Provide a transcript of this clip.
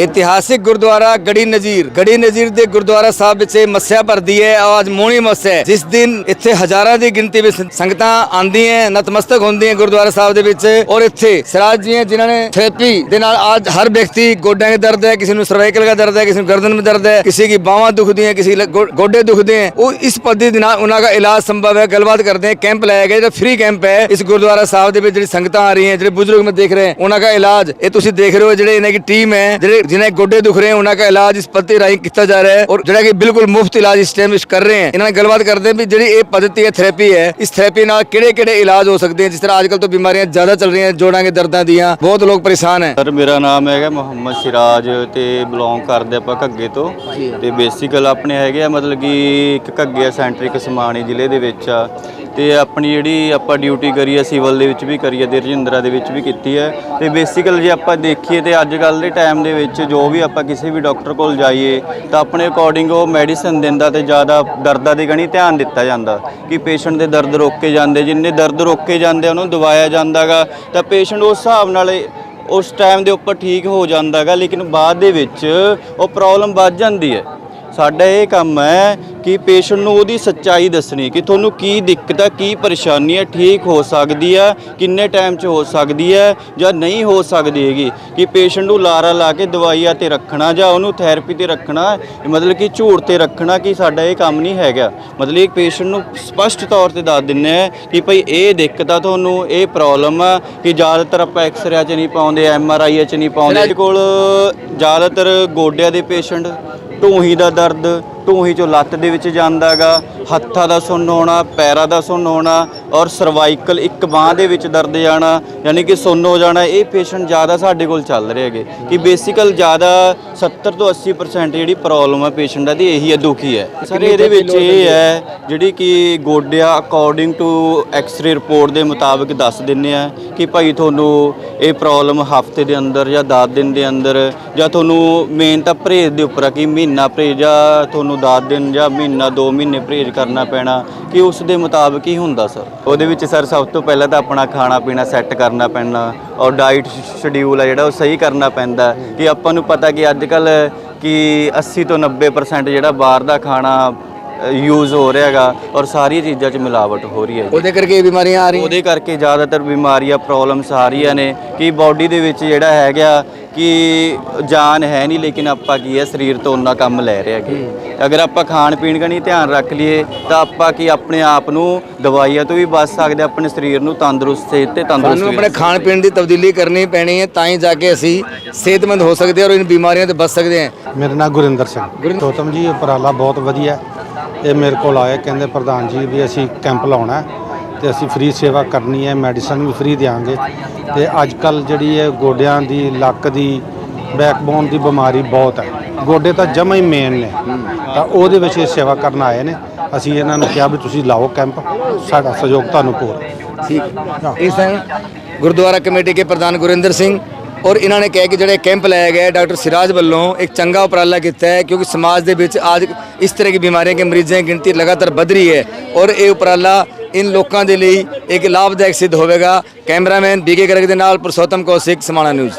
ਇਤਿਹਾਸਿਕ ਗੁਰਦੁਆਰਾ ਗੜੀ ਨਜ਼ੀਰ। ਗੜੀ ਨਜ਼ੀਰ ਦੇ ਗੁਰਦੁਆਰਾ ਸਾਹਿਬ ਵਿੱਚ ਮੱਸਿਆ ਭਰਦੀ ਹੈ ਅੱਜ ਮੋਣੀ ਮੱਸਿਆ ਜਿਸ ਦਿਨ ਇੱਥੇ ਹਜ਼ਾਰਾਂ ਦੀ ਗਿਣਤੀ ਵਿੱਚ ਸੰਗਤਾਂ ਆਂਦੀਆਂ ਨਤਮਸਤਕ ਹੁੰਦੀਆਂ ਗੁਰਦੁਆਰਾ ਸਾਹਿਬ ਦੇ ਵਿੱਚ ਔਰ ਇੱਥੇ ਸਰਾਜ ਜੀ ਜਿਨ੍ਹਾਂ ਨੇ ਥੈਰੇਪੀ ਦੇ ਨਾਲ ਅੱਜ ਹਰ ਵਿਅਕਤੀ ਗੋਡਿਆਂ ਦੇ ਦਰਦ ਹੈ, ਕਿਸੇ ਨੂੰ ਸਰਵਾਈਕਲ ਦਾ ਦਰਦ ਹੈ, ਕਿਸੇ ਨੂੰ ਗਰਦਨ ਵਿੱਚ ਦਰਦ ਹੈ, ਕਿਸੇ ਦੀ ਬਾਹਾਂ ਦੁਖਦੀਆਂ, ਕਿਸੇ ਗੋਡੇ ਦੁਖਦੇ ਹਨ ਉਹ ਇਸ ਪੱਧਤੀ ਦੇ ਨਾਲ ਉਹਨਾਂ ਦਾ ਇਲਾਜ ਸੰਭਵ ਹੈ। ਗੱਲਬਾਤ ਕਰਦੇ ਹਾਂ, ਕੈਂਪ ਲਾਇਆ ਗਿਆ, ਜਿਹੜਾ ਫ੍ਰੀ ਕੈਂਪ ਹੈ, ਇਸ ਗੁਰਦੁਆਰਾ ਸਾਹਿਬ ਦੇ ਵਿੱਚ ਜਿਹੜੀ ਸੰਗਤਾਂ ਆ ਰਹੀਆਂ, ਜਿਹੜੇ ਬਜ਼ੁਰਗ ਮੈਂ ਦੇਖ ਰਹੇ, ਉਹਨਾਂ ਦਾ ਇਲਾਜ। ਇਹ ਤੁਸੀਂ ਦੇਖ ਰਹੇ ਹੋ ਜਿਹੜੇ ਇਹਨਾਂ ਦੀ ਟੀਮ ਹੈ, ਜਿਹੜੇ ਗੋਡੇ गोडे दुख रहे हैं उन्होंने इलाज इस पद्धति राही किया जा रहा है और ਜਿਹੜਾ ਕਿ ਬਿਲਕੁਲ ਮੁਫਤ ਇਲਾਜ ਇਸ ਟਾਈਮ ਇਸ ਕਰ ਰਹੇ ਹਨ ਇਹਨਾਂ ਨਾਲ ਗੱਲਬਾਤ ਕਰਦੇ ਹਾਂ ਵੀ ਜਿਹੜੀ ਇਹ ਪद्धਤੀ ਹੈ ਥੈਰੇਪੀ ਹੈ ਇਸ ਥੈਰੇਪੀ ਨਾਲ ਕਿਹੜੇ-ਕਿਹੜੇ ਇਲਾਜ ਹੋ ਸਕਦੇ ਹਨ ਜਿਸ ਤਰ੍ਹਾਂ ਅੱਜਕੱਲ ਤੋਂ ਬਿਮਾਰੀਆਂ ਜ਼ਿਆਦਾ ਚੱਲ ਰਹੀਆਂ ਜੋੜਾਂ ਦੇ ਦਰਦਾਂ ਦੀਆਂ ਬਹੁਤ ਲੋਕ ਪਰੇਸ਼ਾਨ ਹੈ ਸਰ ਮੇਰਾ ਨਾਮ ਹੈਗਾ ਮੁਹੰਮਦ ਸਿਰਾਜ ਤੇ ਬਿਲੋਂਗ ਕਰਦੇ ਆਪਾਂ ਘੱਗੇ ਤੋਂ। ਤੇ ਬੇਸਿਕਲ ਆਪਣੇ ਹੈਗੇ ਆ ਮਤਲਬ ਕਿ ਇੱਕ ਘੱਗੇ ਸੈਂਟਰਿਕ ਸਮਾਣੀ ਜ਼ਿਲ੍ਹੇ ਦੇ ਵਿੱਚ ਆ। ਤੇ ਆਪਣੀ ਜਿਹੜੀ ਆਪਾਂ ਡਿਊਟੀ ਕਰੀ ਆ ਸਿਵਲ ਦੇ ਵਿੱਚ ਵੀ ਕਰੀ ਆ ਤੇ ਰਜਿੰਦਰਾ ਦੇ ਵਿੱਚ ਵੀ ਕੀਤੀ ਹੈ। ਤੇ ਬੇਸਿਕਲ ਜੇ ਆਪਾਂ ਦੇਖੀਏ ਤੇ ਅੱਜ ਕੱਲ ਦੇ ਟਾਈਮ ਦੇ ਵਿੱਚ ਜੋ ਵੀ ਆਪਾਂ ਕਿਸੇ ਵੀ ਡਾਕਟਰ ਕੋਲ ਜਾਈਏ, ਤਾਂ ਆਪਣੇ ਅਕੋਰਡਿੰਗ ਉਹ ਮੈਡੀਸਨ ਦਿੰਦਾ ਤੇ ਜ਼ਿਆਦਾ ਦਰਦਾਂ ਦੇ ਗਣੀ ਧਿਆਨ ਦਿੱਤਾ ਜਾਂਦਾ। ਕਿ ਪੇਸ਼ੈਂਟ ਦੇ ਦਰਦ ਰੋਕੇ ਜਾਂਦੇ, ਜਿੰਨੇ ਦਰਦ ਰੋਕੇ ਜਾਂਦੇ ਉਹਨੂੰ ਦਵਾਇਆ ਜਾਂਦਾਗਾ। ਤਾਂ ਪੇਸ਼ੈਂਟ ਉਸ ਹਿਸਾਬ ਨਾਲ ਉਸ ਟਾਈਮ ਦੇ ਉੱਪਰ ਠੀਕ ਹੋ ਜਾਂਦਾਗਾ, ਲੇਕਿਨ ਬਾਅਦ ਦੇ ਵਿੱਚ ਉਹ ਪ੍ਰੋਬਲਮ ਵੱਧ ਜਾਂਦੀ ਹੈ। ਸਾਡਾ ਇਹ ਕੰਮ ਹੈ ਕਿ ਪੇਸ਼ੈਂਟ ਨੂੰ ਉਹਦੀ ਸੱਚਾਈ ਦੱਸਣੀ ਕਿ ਤੁਹਾਨੂੰ ਕੀ ਦਿੱਕਤ ਹੈ ਕੀ ਪਰੇਸ਼ਾਨੀ ਹੈ ਠੀਕ ਹੋ ਸਕਦੀ ਹੈ ਕਿੰਨੇ ਟਾਈਮ 'ਚ ਹੋ ਸਕਦੀ ਹੈ ਜਾਂ ਨਹੀਂ ਹੋ ਸਕਦੀ ਹੈਗੀ। ਕਿ ਪੇਸ਼ੈਂਟ ਨੂੰ ਲਾਰਾ ਲਾ ਕੇ ਦਵਾਈਆਂ ਤੇ ਰੱਖਣਾ ਜਾਂ ਉਹਨੂੰ ਥੈਰੇਪੀ ਤੇ ਰੱਖਣਾ ਮਤਲਬ ਕਿ ਝੂਠ ਤੇ ਰੱਖਣਾ ਕਿ ਸਾਡਾ ਇਹ ਕੰਮ ਨਹੀਂ ਹੈਗਾ। ਮਤਲਬ ਇੱਕ ਪੇਸ਼ੈਂਟ ਨੂੰ ਸਪਸ਼ਟ ਤੌਰ ਤੇ ਦੱਸ ਦਿੰਨੇ ਆ ਕਿ ਭਈ ਇਹ ਦਿੱਕਤ ਆ ਤੁਹਾਨੂੰ ਇਹ ਪ੍ਰੋਬਲਮ ਆ ਕਿ ਜ਼ਿਆਦਾਤਰ ਆਪਾਂ ਐਕਸਰੇ 'ਚ ਨਹੀਂ ਪਾਉਂਦੇ ਐਮ ਆਰ ਆਈ 'ਚ ਨਹੀਂ ਪਾਉਂਦੇ। ਕੋਲ ਜ਼ਿਆਦਾਤਰ ਗੋਡਿਆਂ ਦੇ ਪੇਸ਼ੈਂਟ ਢੂਹੀ ਦਾ ਦਰਦ ਢੂਹੀ ਚੋਂ ਲੱਤ ਦੇ ਵਿੱਚ ਜਾਂਦਾਗਾ ਹੱਥਾਂ ਦਾ ਸੁੰਨ ਹੋਣਾ ਪੈਰਾਂ ਦਾ ਸੁੰਨ ਹੋਣਾ ਔਰ ਸਰਵਾਈਕਲ ਇੱਕ ਬਾਹ ਦੇ ਵਿੱਚ ਦਰਦ ਜਾਣਾ ਯਾਨੀ ਕਿ ਸੁੰਨ ਹੋ ਜਾਣਾ ਇਹ ਪੇਸ਼ੈਂਟ ਜ਼ਿਆਦਾ ਸਾਡੇ ਕੋਲ ਚੱਲ ਰਹੇ ਹੈਗੇ। ਕਿ ਬੇਸਿਕਲ ਜ਼ਿਆਦਾ 70 ਤੋਂ 80% ਜਿਹੜੀ ਪ੍ਰੋਬਲਮ ਹੈ ਪੇਸ਼ੈਂਟ ਦੀ ਇਹੀ ਹੈ ਦੁਖੀ ਹੈ। ਸਰ ਇਹਦੇ ਵਿੱਚ ਇਹ ਹੈ ਜਿਹੜੀ ਕਿ ਗੋਡਿਆਂ ਅਕੋਰਡਿੰਗ ਟੂ ਐਕਸ-ਰੇ ਰਿਪੋਰਟ ਦੇ ਮੁਤਾਬਕ ਦੱਸ ਦਿੰਨੇ ਆ ਕਿ ਭਾਈ ਤੁਹਾਨੂੰ ਇਹ ਪ੍ਰੋਬਲਮ ਹਫ਼ਤੇ ਦੇ ਅੰਦਰ ਜਾਂ 10 ਦਿਨ ਦੇ ਅੰਦਰ ਜਾਂ ਤੁਹਾਨੂੰ ਮੇਨ ਤਾਂ ਪਰਹੇਜ਼ ਦੇ ਉੱਪਰ ਆ ਕਿ ਮਹੀਨਾ ਪਰਹੇਜ਼ ਜਾਂ ਤੁਹਾਨੂੰ 10 ਦਿਨ ਜਾਂ ਮਹੀਨਾ 2 ਮਹੀਨੇ ਪਰਹੇਜ਼ ਕਰਨਾ ਪੈਣਾ ਕਿ ਉਸ ਦੇ ਮੁਤਾਬਕ ਹੀ ਹੁੰਦਾ ਸਰ? ਉਹਦੇ ਵਿੱਚ ਸਰ ਸਭ ਤੋਂ ਪਹਿਲਾਂ ਤਾਂ ਆਪਣਾ ਖਾਣਾ ਪੀਣਾ ਸੈੱਟ ਕਰਨਾ ਪੈਣਾ ਔਰ ਡਾਈਟ ਸ਼ਡਿਊਲ ਆ ਜਿਹੜਾ ਉਹ ਸਹੀ ਕਰਨਾ ਪੈਂਦਾ। ਕਿ ਆਪਾਂ ਨੂੰ ਪਤਾ ਕਿ ਅੱਜ ਕੱਲ ਕਿ 80 ਤੋਂ 90% ਜਿਹੜਾ ਬਾਹਰ ਦਾ ਖਾਣਾ ਯੂਜ਼ ਹੋ ਰਿਹਾ ਹੈਗਾ ਔਰ ਸਾਰੀਆਂ ਚੀਜ਼ਾਂ 'ਚ ਮਿਲਾਵਟ ਹੋ ਰਹੀ ਹੈ। ਉਹਦੇ ਕਰਕੇ ਬਿਮਾਰੀਆਂ ਆ ਰਹੀਆਂ? ਉਹਦੇ ਕਰਕੇ ਜ਼ਿਆਦਾਤਰ ਬਿਮਾਰੀਆਂ ਪ੍ਰੋਬਲਮਸ ਆ ਰਹੀਆਂ ਨੇ ਕਿ ਬਾਡੀ ਦੇ ਵਿੱਚ ਜਿਹੜਾ ਹੈਗਾ ਕਿ ਜਾਨ ਹੈ ਨਹੀਂ ਲੇਕਿਨ ਆਪਾਂ ਕੀ ਹੈ ਸਰੀਰ ਤੋਂ ਉਹਨਾਂ ਕੰਮ ਲੈ ਰਹੇ ਹੈਗੇ। ਅਗਰ ਆਪਾਂ ਖਾਣ ਪੀਣ ਦਾ ਨਹੀਂ ਧਿਆਨ ਰੱਖ ਲਈਏ ਤਾਂ ਆਪਾਂ ਕੀ ਆਪਣੇ ਆਪ ਨੂੰ ਦਵਾਈਆਂ ਤੋਂ ਵੀ ਬਚ ਸਕਦੇ ਆਪਣੇ ਸਰੀਰ ਨੂੰ ਤੰਦਰੁਸਤ ਸਿਹਤ ਤੇ ਤੰਦਰੁਸਤ ਸਾਨੂੰ ਆਪਣੇ ਖਾਣ ਪੀਣ ਦੀ ਤਬਦੀਲੀ ਕਰਨੀ ਪੈਣੀ ਹੈ ਤਾਂ ਹੀ ਜਾ ਕੇ ਅਸੀਂ ਸਿਹਤਮੰਦ ਹੋ ਸਕਦੇ ਹਾਂ ਔਰ ਇਨ ਬਿਮਾਰੀਆਂ ਤੋਂ ਬਚ ਸਕਦੇ ਹਾਂ। ਮੇਰਾ ਨਾਮ ਗੁਰਿੰਦਰ ਸਿੰਘ। ਗੌਤਮ ਜੀ ਉਪਰਾਲਾ ਬਹੁਤ ਵਧੀਆ। ਇਹ ਮੇਰੇ ਕੋਲ ਆਏ ਕਹਿੰਦੇ ਪ੍ਰਧਾਨ ਜੀ ਵੀ ਅਸੀਂ ਕੈਂਪ ਲਾਉਣਾ ਹੈ। ਤੇ ਅਸੀਂ ਫ੍ਰੀ ਸੇਵਾ ਕਰਨੀ ਹੈ ਮੈਡੀਸਨ ਵੀ ਫ੍ਰੀ ਦੇਵਾਂਗੇ ਤੇ ਅੱਜ ਕੱਲ ਜਿਹੜੀ ਹੈ ਗੋਡਿਆਂ ਦੀ, ਲੱਕ ਦੀ ਬੈਕਬੋਨ ਦੀ ਬਿਮਾਰੀ ਬਹੁਤ ਹੈ। ਗੋਡੇ ਤਾਂ ਜਮਾ ਹੀ ਮੇਨ ਨੇ। ਤਾਂ ਉਹਦੇ ਵਿੱਚ ਇਹ ਸੇਵਾ ਕਰਨ ਆਏ ਨੇ। ਅਸੀਂ ਇਹਨਾਂ ਨੂੰ ਕਿਹਾ ਵੀ ਤੁਸੀਂ ਲਾਓ ਕੈਂਪ। ਸਾਡਾ ਸਹਿਯੋਗ ਤੁਹਾਨੂੰ ਪੂਰਾ। ਠੀਕ। ਇਸ ਗੁਰਦੁਆਰਾ ਕਮੇਟੀ ਦੇ ਪ੍ਰਧਾਨ ਗੁਰਿੰਦਰ ਸਿੰਘ ਔਰ ਇਹਨਾਂ ਨੇ ਕਿਹਾ ਕਿ ਜਿਹੜੇ ਕੈਂਪ ਲਾਇਆ ਗਿਆ ਡਾਕਟਰ ਸਿਰਾਜ ਵੱਲੋਂ ਇੱਕ ਚੰਗਾ ਉਪਰਾਲਾ ਕੀਤਾ ਹੈ, ਕਿਉਂਕਿ ਸਮਾਜ ਦੇ ਵਿੱਚ ਅੱਜ ਇਸ ਤਰ੍ਹਾਂ ਦੀ ਬਿਮਾਰੀਆਂ ਕੇ ਮਰੀਜ਼ਾਂ ਦੀ ਗਿਣਤੀ ਲਗਾਤਾਰ ਵਧ ਰਹੀ ਹੈ ਔਰ ਇਹ ਉਪਰਾਲਾ ਇਨ ਲੋਕਾਂ ਦੇ ਲਈ ਇੱਕ ਲਾਭਦਾਇਕ ਸਿੱਧ ਹੋਵੇਗਾ। ਕੈਮਰਾਮੈਨ ਬੀਕੇ ਗਰਗ ਦੇ ਨਾਲ ਪੁਰਸ਼ੋਤਮ ਕੌਸ਼ਿਕ, ਸਮਾਣਾ ਨਿਊਜ਼।